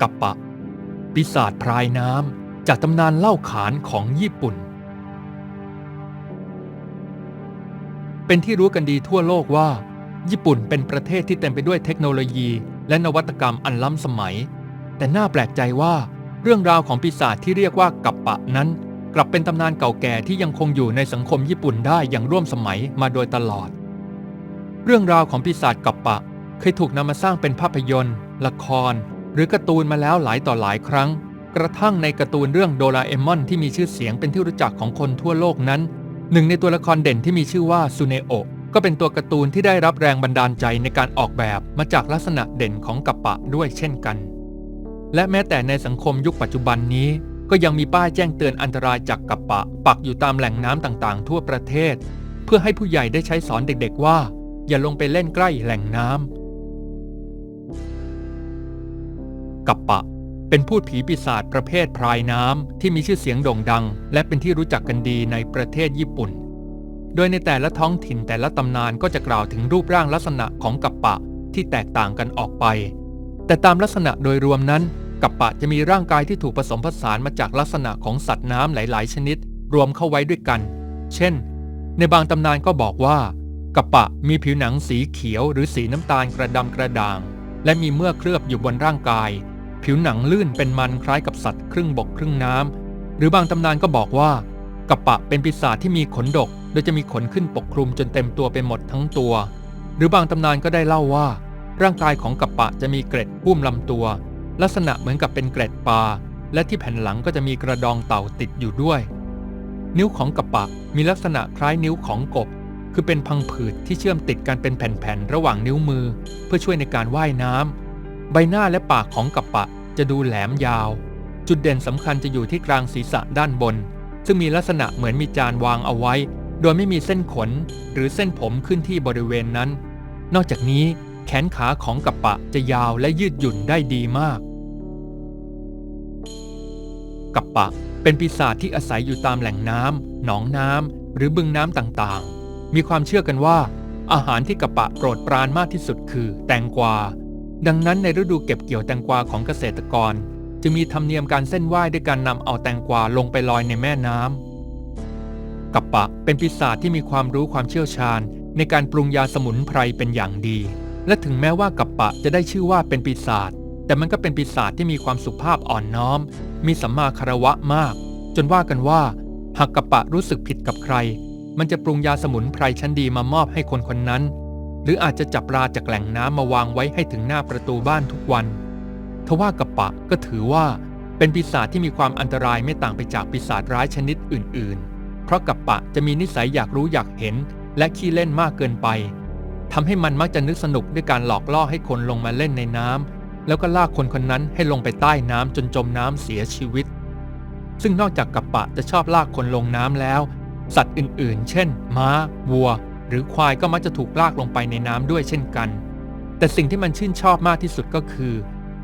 กัปปะ ปีศาจพรายน้ำจากตำนานเล่าขานของญี่ปุ่น เป็นที่รู้กันดีทั่วโลกว่า ญี่ปุ่นเป็นประเทศที่เต็มไปด้วยเทคโนโลยีและนวัตกรรมอันล้ำสมัย แต่น่าแปลกใจว่าเรื่องราวของปีศาจที่เรียกว่ากัปปะนั้น กลับเป็นตำนานเก่าแก่ที่ยังคงอยู่ในสังคมญี่ปุ่นได้อย่างร่วมสมัยมาโดยตลอด เรื่องราวของปีศาจกัปปะเคยถูกนำมาสร้างเป็นภาพยนตร์ ละคร หรือการ์ตูนมาแล้วหลายต่อหลายครั้ง กระทั่งในการ์ตูนเรื่องโดราเอมอนที่มีชื่อเสียงเป็นที่รู้จักของคนทั่วโลกนั้น หนึ่งในตัวละครเด่นที่มีชื่อว่าซูเนโอะก็เป็นตัวการ์ตูนที่ได้รับแรงบันดาลใจในการออกแบบมาจากลักษณะเด่นของกัปปะด้วยเช่นกัน และแม้แต่ในสังคมยุคปัจจุบันนี้ ก็ยังมีป้ายแจ้งเตือนอันตรายจากกัปปะ ปักอยู่ตามแหล่งน้ำต่างๆ ทั่วประเทศ เพื่อให้ผู้ใหญ่ได้ใช้สอนเด็กๆว่า อย่าลงไปเล่นใกล้แหล่งน้ำ กัปปะ เป็นพูดผีปีศาจประเภทพรายน้ำที่มีชื่อเสียงโด่งดัง และเป็นที่รู้จักกันดีในประเทศญี่ปุ่น โดยในแต่ละท้องถิ่นแต่ละตำนานก็จะกล่าวถึงรูปร่างลักษณะของกัปปะที่แตกต่างกันออกไป แต่ตามลักษณะโดยรวมนั้น กัปปะจะมีร่างกายที่ถูกผสมผสานมาจากลักษณะของสัตว์น้ำหลาย ๆ ชนิด รวมเข้าไว้ด้วยกัน เช่น ในบางตำนานก็บอกว่ากัปปะมีผิวหนังสีเขียวหรือสีน้ำตาลกระดำกระด่าง และมีเมื่อกเคลือบอยู่บนร่างกาย ผิวหนังลื่นเป็นมันคล้ายกับสัตว์ครึ่งบกครึ่งน้ำ หรือบางตำนานก็บอกว่ากัปปะเป็นปีศาจที่มีขนดก โดยจะมีขนขึ้นปกคลุมจนเต็มตัวไปหมดทั้งตัว หรือบางตำนานก็ได้เล่าว่า ร่างกายของกัปปะจะมีเกร็ดหุ้มลำตัว ลักษณะเหมือนกับเป็นเกร็ดปลาและที่แผ่นหลังก็จะมีกระดองเต่าติดอยู่ด้วย นิ้วของกัปปะมีลักษณะคล้ายนิ้วของกบ คือเป็นพังผืดที่เชื่อมติดกันเป็นแผ่นๆระหว่างนิ้วมือ เพื่อช่วยในการว่ายน้ำใบหน้าและปากของกัปปะ จะดูแหลมยาว จุดเด่นสำคัญจะอยู่ที่กลางศีรษะด้านบน ซึ่งมีลักษณะเหมือนมีจานวางเอาไว้ โดยไม่มีเส้นขน หรือเส้นผมขึ้นที่บริเวณนั้น นอกจากนี้แขนขาของกัปปะจะยาวและยืดหยุ่นได้ดีมาก กัปปะเป็นปีศาจที่อาศัยอยู่ตามแหล่งน้ำหนองน้ำหรือบึงน้ำต่างๆ มีความเชื่อกันว่า อาหารที่กัปปะโปรดปรานมากที่สุดคือ แตงกวา ดังนั้นในฤดูเก็บเกี่ยวแตงกวาของเกษตรกร จะมีธรรมเนียมการเส้นไหว้ด้วยการนำเอาแตงกวาลงไปลอยในแม่น้ำกัปปะเป็นปีศาจที่มีความรู้ความเชี่ยวชาญ ในการปรุงยาสมุนไพรเป็นอย่างดี และถึงแม้ว่ากัปปะจะได้ชื่อว่าเป็นปีศาจแต่มันก็เป็นปีศาจที่มีความสุภาพอ่อนน้อม มีสัมมาคารวะมาก จนว่ากันว่า หากกัปปะรู้สึกผิดกับใคร มันจะปรุงยาสมุนไพรชั้นดีมามอบให้คนคนนั้น หรืออาจจะจับปลาจากแหล่งน้ำมาวางไว้ให้ถึงหน้าประตูบ้านทุกวัน ทว่ากัปปะก็ถือว่าเป็นปีศาจที่มีความอันตรายไม่ต่างไปจากปีศาจร้ายชนิดอื่น ๆ เพราะกัปปะจะมีนิสัยอยากรู้อยากเห็น และขี้เล่นมากเกินไปทำให้มันมักจะนึกสนุกด้วยการหลอกล่อให้คนลงมาเล่นในน้ำแล้วก็ลากคนคนนั้นให้ลงไปใต้น้ำจนจมน้ำเสียชีวิต ซึ่งนอกจากกัปปะจะชอบลากคนลงน้ำแล้ว สัตว์อื่น ๆ เช่น ม้า วัว หรือควายก็มักจะถูกลากลงไปในน้ำด้วยเช่นกัน แต่สิ่งที่มันชื่นชอบมากที่สุดก็คือ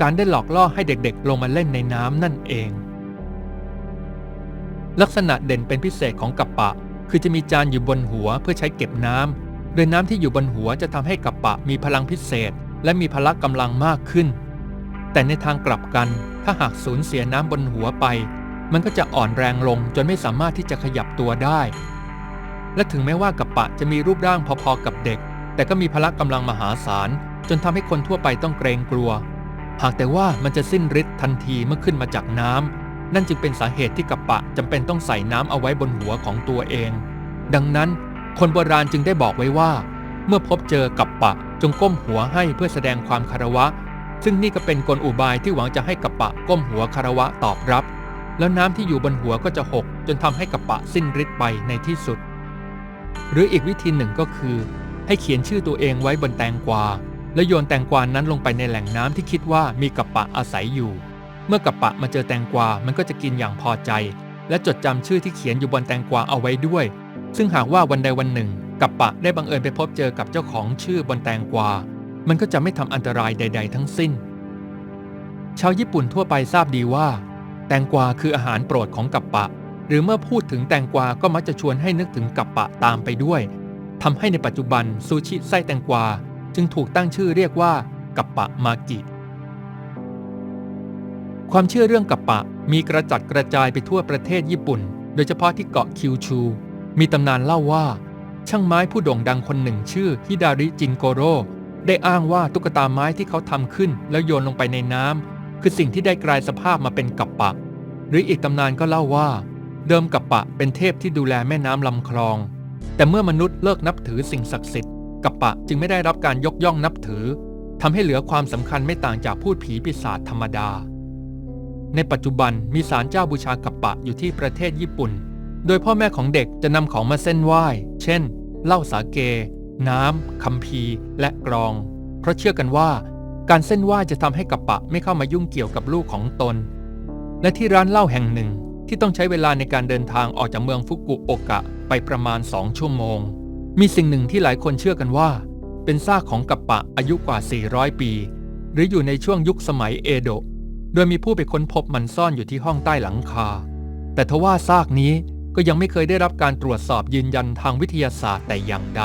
การได้หลอกล่อให้เด็กๆ ลงมาเล่นในน้ำนั่นเอง ลักษณะเด่นเป็นพิเศษของกัปปะ คือจะมีจานอยู่บนหัวเพื่อใช้เก็บน้ำโดยน้ำที่อยู่บนหัวจะทำให้กัปปะมีพลังพิเศษ และมีพละกำลังมากขึ้น แต่ในทางกลับกันถ้าหากสูญเสียน้ำบนหัวไป มันก็จะอ่อนแรงลงจนไม่สามารถที่จะขยับตัวได้ และถึงแม้ว่ากัปปะจะมีรูปร่างพอๆกับเด็ก แต่ก็มีพละกำลังมหาศาล จนทำให้คนทั่วไปต้องเกรงกลัว หากแต่ว่ามันจะสิ้นฤทธิ์ทันทีเมื่อขึ้นมาจากน้ำนั่นจึงเป็นสาเหตุที่กัปปะจำเป็นต้องใส่น้ำเอาไว้บนหัวของตัวเอง ดังนั้น คนโบราณจึงได้บอกไว้ว่า เมื่อพบเจอกัปปะจงก้มหัวให้เพื่อแสดงความคารวะ ซึ่งนี่ก็เป็นกลอุบายที่หวังจะให้กัปปะก้มหัวคารวะตอบรับ แล้วน้ำที่อยู่บนหัวก็จะหก จนทำให้กระปะสิ้นฤทธิ์ไปในที่สุด หรืออีกวิธีหนึ่งก็คือ ให้เขียนชื่อตัวเองไว้บนแตงกวา แล้วโยนแตงกวานั้นลงไปในแหล่งน้ำที่คิดว่ามีกระปะอาศัยอยู่ เมื่อกระปะมาเจอแตงกวา มันก็จะกินอย่างพอใจ และจดจำชื่อที่เขียนอยู่บนแตงกวาเอาไว้ด้วย ซึ่งหากว่าวันใดวันหนึ่งกระปะได้บังเอิญไปพบเจอกับเจ้าของชื่อบนแตงกวา มันก็จะไม่ทำอันตรายใด ๆ ทั้งสิ้น ชาวญี่ปุ่นทั่วไปทราบดีว่า แตงกวาคืออาหารโปรดของกัปปะ หรือเมื่อพูดถึงแตงกวาก็มักจะชวนให้นึกถึงกัปปะตามไปด้วยทำให้ในปัจจุบันซูชิไส้แตงกวาจึงถูกตั้งชื่อเรียกว่ากัปปะมากิความเชื่อเรื่องกัปปะมีกระจัดกระจายไปทั่วประเทศญี่ปุ่น โดยเฉพาะที่เกาะคิวชู มีตำนานเล่าว่า ช่างไม้ผู้โด่งดังคนหนึ่งชื่อฮิดาริจินโกโรได้อ้างว่าตุ๊กตาไม้ที่เขาทำขึ้นแล้วโยนลงไปในน้ำคือสิ่งที่ได้กลายสภาพมาเป็นกัปปะ หรืออีกตำนานก็เล่าว่า เดิมกัปปะเป็นเทพที่ดูแลแม่น้ำลำคลอง แต่เมื่อมนุษย์เลิกนับถือสิ่งศักดิ์สิทธิ์กัปปะจึงไม่ได้รับการยกย่องนับถือทำให้เหลือความสำคัญไม่ต่างจากพูดผีปีศาจธรรมดา ในปัจจุบันมีศาลเจ้าบูชากัปปะอยู่ที่ประเทศญี่ปุ่น โดยพ่อแม่ของเด็กจะนำของมาเส้นไหว้ เช่น เหล้าสาเก น้ำคัมภีร์และกรอง เพราะเชื่อกันว่า การเส้นไหว้จะทำให้กัปปะไม่เข้ามายุ่งเกี่ยวกับลูกของตน และที่ร้านเหล้าแห่งหนึ่ง ที่ต้องใช้เวลาในการเดินทางออกจากเมืองฟุกุโอกะไปประมาณสองชั่วโมง มีสิ่งหนึ่งที่หลายคนเชื่อกันว่า เป็นซากของกัปปะอายุกว่า 400 ปี หรืออยู่ในช่วงยุคสมัยเอโดะ โดยมีผู้ไปค้นพบมันซ่อนอยู่ที่ห้องใต้หลังคา แต่ทว่าซากนี้ก็ยังไม่เคยได้รับการตรวจสอบยืนยันทางวิทยาศาสตร์แต่อย่างใด